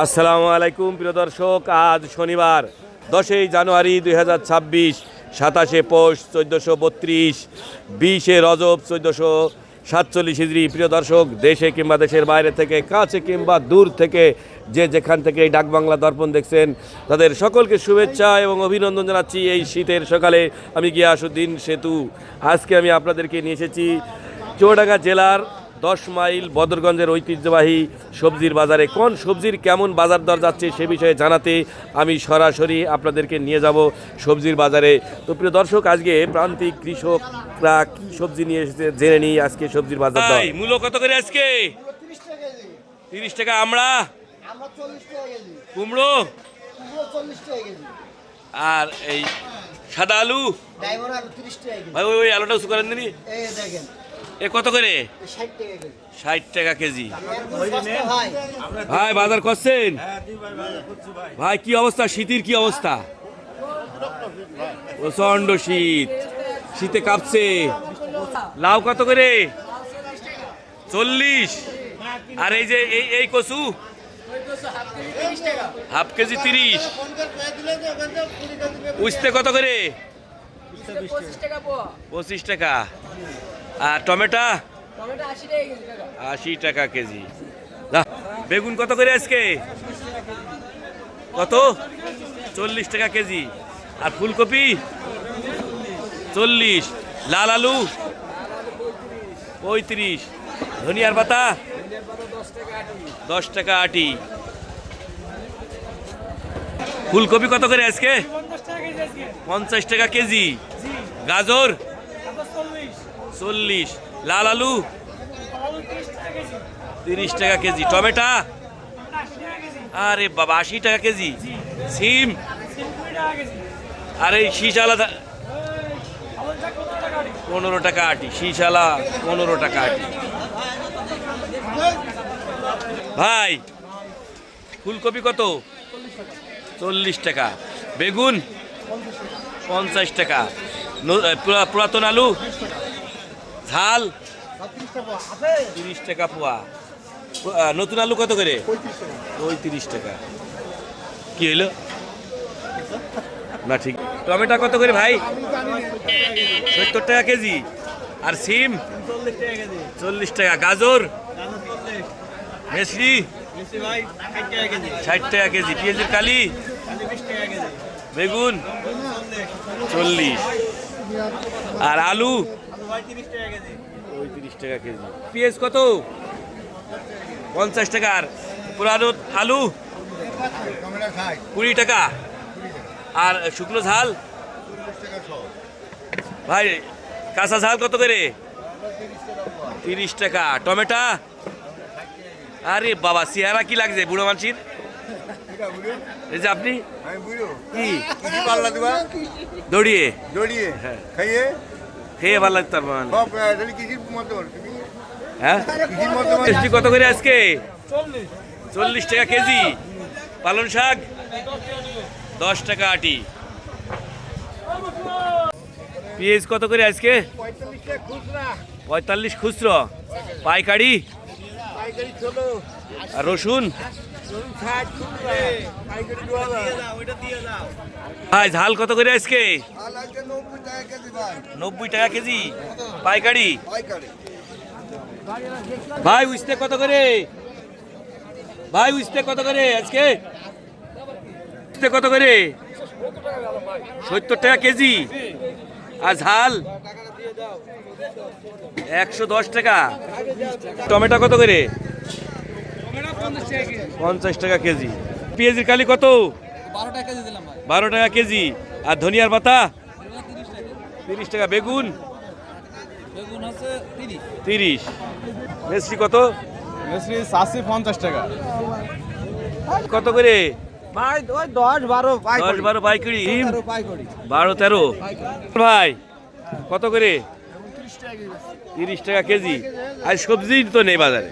আসসালামু আলাইকুম, প্রিয় দর্শক। আজ শনিবার, দশই জানুয়ারি দুই হাজার ছাব্বিশ, সাতাশে পৌষ চোদ্দোশো বত্রিশ, বিশে রজব চোদ্দোশো সাতচল্লিশ হিজড়ি। প্রিয় দর্শক, দেশে কিংবা দেশের বাইরে থেকে, কাছে কিংবা দূর থেকে যে যেখান থেকে এই ডাকবাংলা দর্পণ দেখছেন, তাদের সকলকে শুভেচ্ছা এবং অভিনন্দন জানাচ্ছি এই শীতের সকালে। আমি গিয়াসুদ্দিন সেতু। আজকে আমি আপনাদেরকে নিয়ে এসেছি চুয়াডাঙ্গা জেলার দশ মাইল বদরগঞ্জের ঐতিহ্যবাহী সবজির বাজারে কোন সবজির কেমন বাজার দর যাচ্ছে সে বিষয়ে জানাতে আমি সরাসরি আপনাদেরকে নিয়ে যাব সবজির বাজারে। তো প্রিয় দর্শক আজকে প্রান্তিক কৃষকরা কি সবজি নিয়ে এসেছে জেনে নিই আজকে সবজির বাজার দর। মূল্য কত করে আজকে? তিরিশ টাকা কেজি আমরা? কুমড়ো? কুমড়ো চল্লিশ টাকা কেজি আর এই সাদা আলু? ডায়মন্ড আলু তিরিশ টাকা কেজি। ভাই ওই আলুটা উঁচু করেন দিনি এই দেখেন। এ কত করে? ষাট টাকা কেজি। ভাই ভাই বাজার করছেন? ভাই কি অবস্থা? শীতের কি অবস্থা? প্রচণ্ড শীত। শীতে কাঁপছে। লাউ কত করে? চল্লিশ। আর এই যে এই এই কচু? হাফ কেজি তিরিশ। উঠতে কত করে? পঁচিশ টাকা। আর টমেটো? আশি টাকা কেজি বেগুন কত করে আজকে? কত? চল্লিশ টাকা কেজি। আর ফুলকপি? চল্লিশ। লাল আলু? পঁয়ত্রিশ। ধনিয়ার পাতা? দশ টাকা আটি। ফুলকপি কত করে আজকে। পঞ্চাশ টাকা কেজি। গাজর? চল্লিশ। লাল আলু তিরিশ টাকা কেজি। টমেটো, আরে বাবা, আশি টাকা কেজি। সিম, আর এই শীষালা পনেরো টাকা আটি। শীষালা পনেরো টাকা আটি। ভাই, ফুলকপি কত? চল্লিশ টাকা। বেগুন, পঞ্চাশ টাকা। পুরাতন আলু? ঝাল তিরিশ টাকা পোয়া। নতুন আলু কত করে? পঁয়ত্রিশ টাকা। কি হইল? না ঠিক। টমেটো কত করে ভাই? সত্তর টাকা কেজি। আর সিম? চল্লিশ টাকা গাজর? মেসরি? ষাট টাকা কেজি। পেঁয়াজের কালি? বেগুন? চল্লিশ। আর আলু? পঁয়ত্রিশ টাকা কেজি। পেঁয়াজ কত? পঞ্চাশ টাকার। পুরানো আলু কুড়ি টাকা। আর শুকনো ঝাল? ভাই কাঁচা ঝাল কত করে? তিরিশ টাকা। টমেটো? আরে বাবা চেহারা কি লাগছে বুড়ো মানসির এই যে আপনি? আমি কি? কি পাল্লা দিবা? দৌড়িয়ে। দড়িয়ে? হ্যাঁ। খাইয়ে? খেয়ে ভালো লাগতো পারব না সব তাহলে কিসির মতো তুমি? হ্যাঁ? মিষ্টি কত করে আজকে? চল্লিশ। টাকা কেজি। পালন শাক? দশ টাকা আটি। পেঁয়াজ কত করে আজকে? পঁয়তাল্লিশ খুচরো। পাইকারি? আর রসুন? ভাই ঝাল কত করে আজকে? নব্বই টাকা কেজি ভাই। নব্বই টাকা কেজি? পাইকারি? পাইকারি। ভাই উঠতে কত করে? ভাই উঠতে কত করে আজকে? উঠতে কত করে? সত্তর টাকা কেজি। আর ঝাল? একশো দশ টাকা। টমেটো কত করে? পঞ্চাশ টাকা কেজি। পেঁয়াজের কালি কত? বারো টাকা কেজি। বারো টাকা কেজি আর ধনিয়ার পাতা? তিরিশ টাকা। বেগুন? তিরিশ। তিরিশ কত? মিশ্রি চাষি পঞ্চাশ টাকা। কত করে? ভাই ওই দশ বারো দশ বারো পাইকারি। বারো তেরো। ভাই কত করে? তিরিশ টাকা কেজি। আর সবজি তো নেই বাজারে।